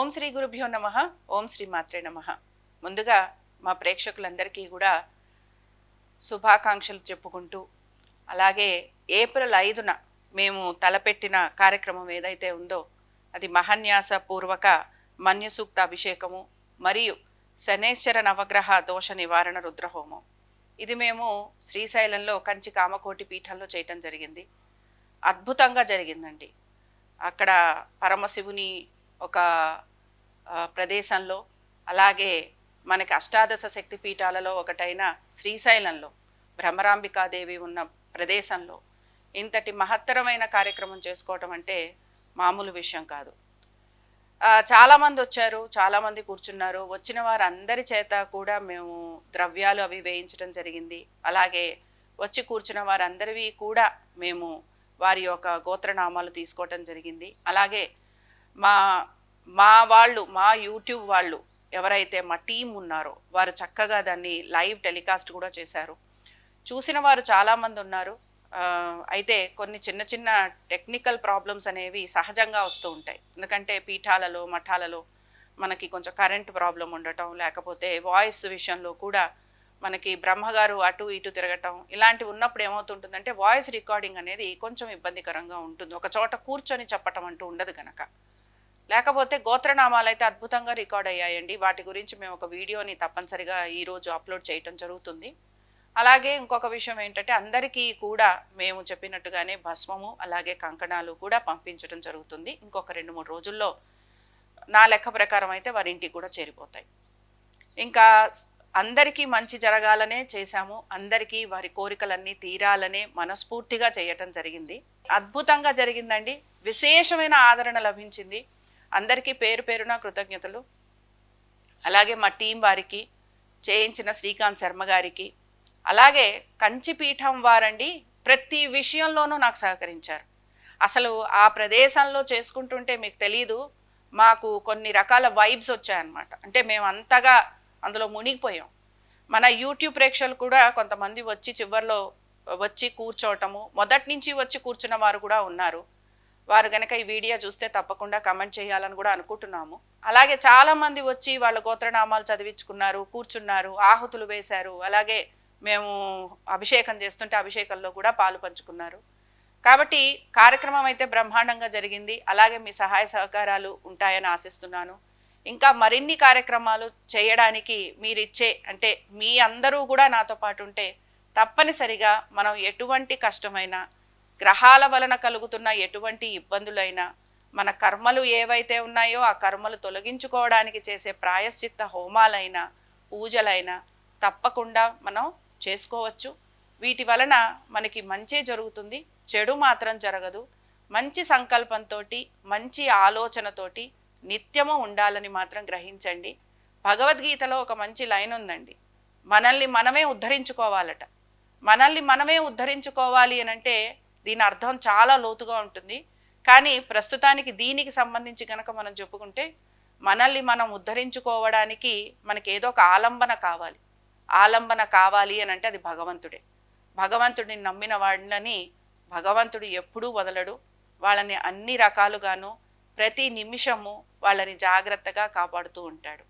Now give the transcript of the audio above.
ఓం శ్రీ గురుభ్యో నమ ఓం శ్రీ మాత్రే నమ. ముందుగా మా ప్రేక్షకులందరికీ కూడా శుభాకాంక్షలు చెప్పుకుంటూ అలాగే ఏప్రిల్ ఐదున మేము తలపెట్టిన కార్యక్రమం ఏదైతే ఉందో అది మహన్యాస పూర్వక మన్యసూక్త అభిషేకము మరియు శనేశ్వర నవగ్రహ దోష నివారణ రుద్రహోమం. ఇది మేము శ్రీశైలంలో కంచి కామకోటి పీఠంలో చేయటం జరిగింది. అద్భుతంగా జరిగిందండి. అక్కడ పరమశివుని ఒక ప్రదేశంలో అలాగే మనకి అష్టాదశ శక్తి పీఠాలలో ఒకటైన శ్రీశైలంలో భ్రమరాంబికాదేవి ఉన్న ప్రదేశంలో ఇంతటి మహత్తరమైన కార్యక్రమం చేసుకోవటం అంటే మామూలు విషయం కాదు. చాలామంది వచ్చారు చాలామంది కూర్చున్నారు. వచ్చిన వారందరి చేత కూడా మేము ద్రవ్యాలు అవి వేయించడం జరిగింది. అలాగే వచ్చి కూర్చున్న వారందరివి కూడా మేము వారి యొక్క గోత్రనామాలు తీసుకోవటం జరిగింది. అలాగే మా మా వాళ్ళు మా యూట్యూబ్ వాళ్ళు ఎవరైతే మా టీం ఉన్నారో వారు చక్కగా దాన్ని లైవ్ టెలికాస్ట్ కూడా చేశారు. చూసిన వారు చాలామంది ఉన్నారు. అయితే కొన్ని చిన్న చిన్న టెక్నికల్ ప్రాబ్లమ్స్ అనేవి సహజంగా వస్తూ ఉంటాయి. ఎందుకంటే పీఠాలలో మఠాలలో మనకి కొంచెం కరెంట్ ప్రాబ్లం ఉండటం లేకపోతే వాయిస్ విషయంలో కూడా మనకి బ్రహ్మగారు అటు ఇటు తిరగటం ఇలాంటివి ఉన్నప్పుడు ఏమవుతుంటుందంటే వాయిస్ రికార్డింగ్ అనేది కొంచెం ఇబ్బందికరంగా ఉంటుంది. ఒక చోట కూర్చొని చెప్పటం అంటూ ఉండదు కనుక లేకపోతే గోత్రనామాలు అయితే అద్భుతంగా రికార్డ్ అయ్యాయండి. వాటి గురించి మేము ఒక వీడియోని తప్పనిసరిగా ఈరోజు అప్లోడ్ చేయటం జరుగుతుంది. అలాగే ఇంకొక విషయం ఏంటంటే అందరికీ కూడా మేము చెప్పినట్టుగానే భస్మము అలాగే కంకణాలు కూడా పంపించడం జరుగుతుంది. ఇంకొక రెండు మూడు రోజుల్లో నా లెక్క ప్రకారం అయితే వారి ఇంటికి కూడా చేరిపోతాయి. ఇంకా అందరికీ మంచి జరగాలనే చేశాము. అందరికీ వారి కోరికలన్నీ తీరాలనే మనస్ఫూర్తిగా చేయటం జరిగింది. అద్భుతంగా జరిగిందండి. విశేషమైన ఆదరణ లభించింది. అందరికీ పేరు పేరున కృతజ్ఞతలు. అలాగే మా టీం వారికి చేయించిన శ్రీకాంత్ శర్మ గారికి అలాగే కంచిపీఠం వారండి ప్రతి విషయంలోనూ నాకు సహకరించారు. అసలు ఆ ప్రదేశంలో చేసుకుంటుంటే మీకు తెలీదు మాకు కొన్ని రకాల వైబ్స్ వచ్చాయన్నమాట. అంటే మేము అంతగా అందులో మునిగిపోయాం. మన యూట్యూబ్ ప్రేక్షకులు కూడా కొంతమంది వచ్చి చివర్లో వచ్చి కూర్చోవటము మొదటి నుంచి వచ్చి కూర్చున్న వారు కూడా ఉన్నారు. వారు గనక ఈ వీడియో చూస్తే తప్పకుండా కమెంట్ చేయాలని కూడా అనుకుంటున్నాము. అలాగే చాలామంది వచ్చి వాళ్ళ గోత్రనామాలు చదివించుకున్నారు కూర్చున్నారు ఆహుతులు వేశారు. అలాగే మేము అభిషేకం చేస్తుంటే అభిషేకంలో కూడా పాలు పంచుకున్నారు. కాబట్టి కార్యక్రమం అయితే బ్రహ్మాండంగా జరిగింది. అలాగే మీ సహాయ సహకారాలు ఉంటాయని ఆశిస్తున్నాను. ఇంకా మరిన్ని కార్యక్రమాలు చేయడానికి మీరిచ్చే అంటే మీ అందరూ కూడా నాతో పాటు ఉంటే తప్పనిసరిగా మనం ఎటువంటి కష్టమైనా గ్రహాల వలన కలుగుతున్న ఎటువంటి ఇబ్బందులైనా మన కర్మలు ఏవైతే ఉన్నాయో ఆ కర్మలు తొలగించుకోవడానికి చేసే ప్రాయశ్చిత్త హోమాలైనా పూజలైనా తప్పకుండా మనం చేసుకోవచ్చు. వీటి వలన మనకి మంచే జరుగుతుంది. చెడు మాత్రం జరగదు. మంచి సంకల్పంతో మంచి ఆలోచనతోటి నిత్యము ఉండాలని మాత్రం గ్రహించండి. భగవద్గీతలో ఒక మంచి లైన్ ఉందండి. మనల్ని మనమే ఉద్ధరించుకోవాలట. మనల్ని మనమే ఉద్ధరించుకోవాలి అని అంటే దీని అర్థం చాలా లోతుగా ఉంటుంది. కానీ ప్రస్తుతానికి దీనికి సంబంధించి కనుక మనం చెప్పుకుంటే మనల్ని మనం ఉద్ధరించుకోవడానికి మనకి ఏదో ఒక ఆలంబన కావాలి. ఆలంబన కావాలి అని అంటే అది భగవంతుడే. భగవంతుడిని నమ్మిన వాళ్ళని భగవంతుడు ఎప్పుడూ వదలడు. వాళ్ళని అన్ని రకాలుగాను ప్రతి నిమిషము వాళ్ళని జాగ్రత్తగా కాపాడుతూ ఉంటాడు.